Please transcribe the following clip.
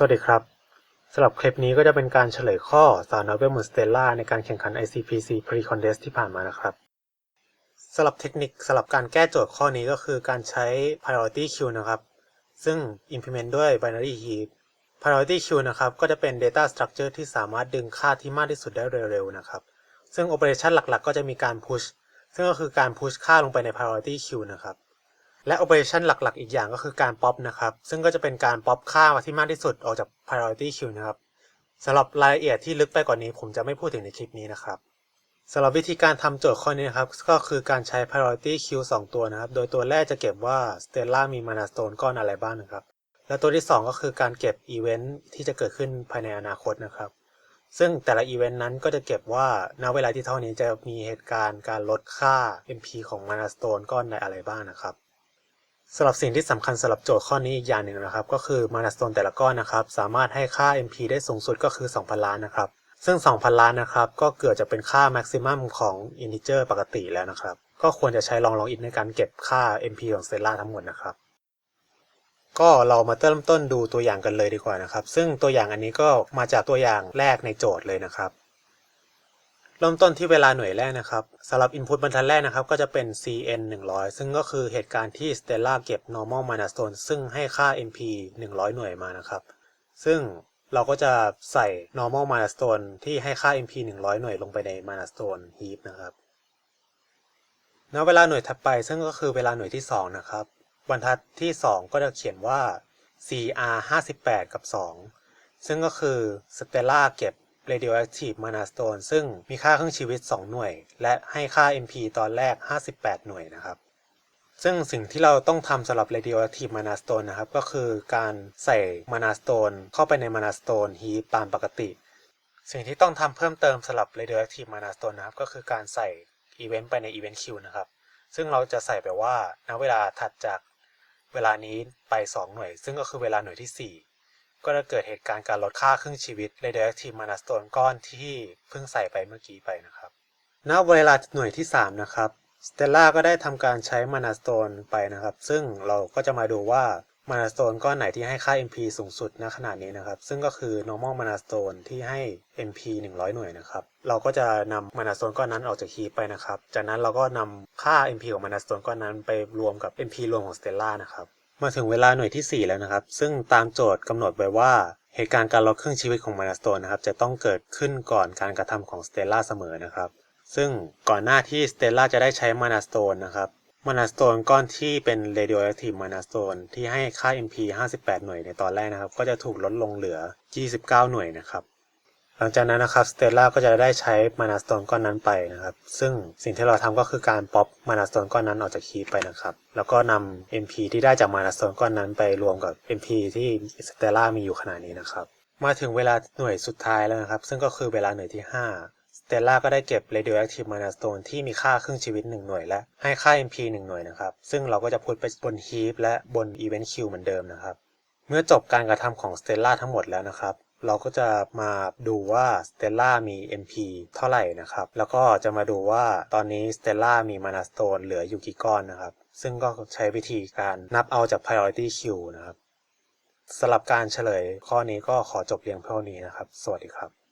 สวัสดีครับสำหรับคลิปนี้ก็จะเป็นการเฉลยข้อสาวน้อยเวลมอนสเตลล่าในการแข่งขัน ICPC Pre-Contest ที่ผ่านมานะครับสำหรับเทคนิคสำหรับการแก้โจทย์ข้อนี้ก็คือการใช้ priority queue นะครับ ซึ่ง implement ด้วย binary heap priority queue นะครับ ก็จะเป็น data structure ที่สามารถดึงค่าที่มากที่สุดได้เร็วๆนะครับ ซึ่ง operation หลักๆ ก็จะมีการ push ซึ่งก็คือการ push ค่าลงไปใน priority queue นะครับ และ operation หลักๆ อีกอย่างก็คือการ pop นะครับ ซึ่งก็จะเป็นการ pop ค่าที่มากที่สุดออกจาก priority queue นะครับสำหรับรายละเอียดที่ลึกไปกว่านี้ผมจะไม่พูดถึงในคลิปนี้นะครับสำหรับวิธีการทำโจทย์ข้อนี้นะครับ ก็คือการใช้ priority queue 2 ตัวนะครับ โดยตัวแรกจะเก็บว่า Stella มี mana stone ก้อนอะไรบ้างนะครับ และตัวที่ 2 ก็คือการเก็บอีเวนท์ที่จะเกิดขึ้นภายในอนาคตนะครับ ซึ่งแต่ละอีเวนต์นั้นก็จะเก็บว่าณเวลาที่เท่านี้จะมีเหตุการณ์การลดค่า MP ของ mana stone ก้อนใดอะไรบ้างนะครับ สำหรับสิ่งที่สำคัญสำหรับโจทย์ข้อนี้อีกอย่างหนึ่งนะครับ ก็คือมานาสโตนแต่ละก้อนนะครับ สามารถให้ค่า MP ได้สูงสุดก็คือ 2,000 ล้านนะครับ ซึ่ง 2,000 ล้านนะครับ ก็เกือบจะเป็นค่า maximum ของ integer ปกติแล้วนะครับ ก็ควรจะใช้ลองลองอินในการเก็บค่า MP ของ Stella ทั้งหมดนะครับ ก็เรามาเริ่มต้นดูตัวอย่างกันเลยดีกว่านะครับ ซึ่งตัวอย่างอันนี้ก็มาจากตัวอย่างแรกในโจทย์เลยนะครับ เริ่มต้นที่เวลาหน่วยแรกนะครับสำหรับ Input บรรทัดแรกนะครับ ก็จะเป็น cn 100 ซึ่งก็คือเหตุการณ์ที่ Stella เก็บ normal mana stone ซึ่งให้ค่า mp 100 หน่วยมานะครับ ซึ่งเราก็จะใส่ normal mana stone ที่ให้ค่า mp 100 หน่วยลงไปใน mana stone heap นะครับณเวลาหน่วยถัดไปซึ่งก็คือเวลาหน่วยที่ 2 นะครับ บรรทัดที่ 2 ก็จะเขียนว่า cr 58 กับ 2 ซึ่งก็คือ Stella เก็บ radioactive mana stone ซึ่งมีค่าครึ่งชีวิต 2 หน่วย และให้ค่า MP ตอนแรก 58 หน่วยนะครับ ซึ่งสิ่งที่เราต้องทำสำหรับ radioactive mana stone นะครับ ก็คือการใส่ mana stone เข้าไปใน mana stone heap ตามปกติ สิ่งที่ต้องทำเพิ่มเติมสำหรับ radioactive mana stone นะครับ ก็คือการใส่ event ไปใน event queue นะครับ ซึ่งเราจะใส่ไปว่าณเวลาถัดจากเวลานี้ไป 2 หน่วย ซึ่งก็คือเวลาหน่วยที่ 4 ก็จะเกิดเหตุการณ์การลดค่าครึ่งชีวิต radioactive mana stone ก้อนที่เพิ่งใส่ไปเมื่อกี้ไปนะครับณเวลาหน่วยที่ 3 นะครับ Stella ก็ได้ทำการใช้ mana stone ไปนะครับ ซึ่งเราก็จะมาดูว่า mana stone ก้อนไหนที่ให้ค่า MP สูงสุดณขนาดนี้นะครับ ซึ่งก็คือ normal mana stone ที่ให้ MP 100 หน่วยนะครับ เราก็จะนำ mana stone ก้อนนั้นออกจากคีไปนะครับ จากนั้นเราก็นำค่า MP ของ mana stone ก้อนนั้นไปรวมกับ MP รวมของ Stella นะครับ มาถึงเวลาหน่วยที่ 4 แล้วนะครับ ซึ่งตามโจทย์กำหนดไว้ว่า เหตุการณ์การลดครึ่งชีวิตของมานาสโตนนะครับ จะต้องเกิดขึ้นก่อนการกระทำของสเตลล่าเสมอนะครับ ซึ่งก่อนหน้าที่สเตลล่าจะได้ใช้มานาสโตนนะครับมานาสโตนก้อนที่เป็น radioactive มานาสโตนที่ให้ค่า MP 58 หน่วยในตอนแรกนะครับ ก็จะถูกลดลงเหลือ 29 หน่วยนะครับ หลังจากนั้นนะครับสเตลล่าก็จะได้ใช้มานาสโตนก้อนนั้นไปนะครับ ซึ่งสิ่งที่เราทำก็คือการป๊อปมานาสโตนก้อนนั้นออกจากคีย์ไปนะครับ แล้วก็นำ MP ที่ได้จากมานาสโตนก้อนนั้นไปรวมกับ MP ที่สเตลล่ามีอยู่ขณะนี้นะครับ มาถึงเวลาหน่วยสุดท้ายแล้วนะครับ ซึ่งก็คือเวลาหน่วยที่ 5 สเตลล่าก็ได้เก็บ radioactive mana stone ที่มีค่าครึ่งชีวิต 1 หน่วยและให้ค่า MP 1 หน่วยนะครับ ซึ่งเราก็จะพุทไปบน heap และบน event queue เหมือนเดิมนะครับ เมื่อจบการกระทำของ Stella ทั้งหมดแล้วนะครับ เราก็จะมาดูว่า Stella มี MP เท่าไหร่นะครับ แล้วก็จะมาดูว่าตอนนี้ Stella มี Mana Stone เหลืออยู่กี่ก้อนนะครับ ซึ่งก็ใช้วิธีการนับเอาจาก Priority Queue นะครับสำหรับการเฉลยข้อนี้ก็ขอจบเพียงเท่านี้นะครับ สวัสดีครับ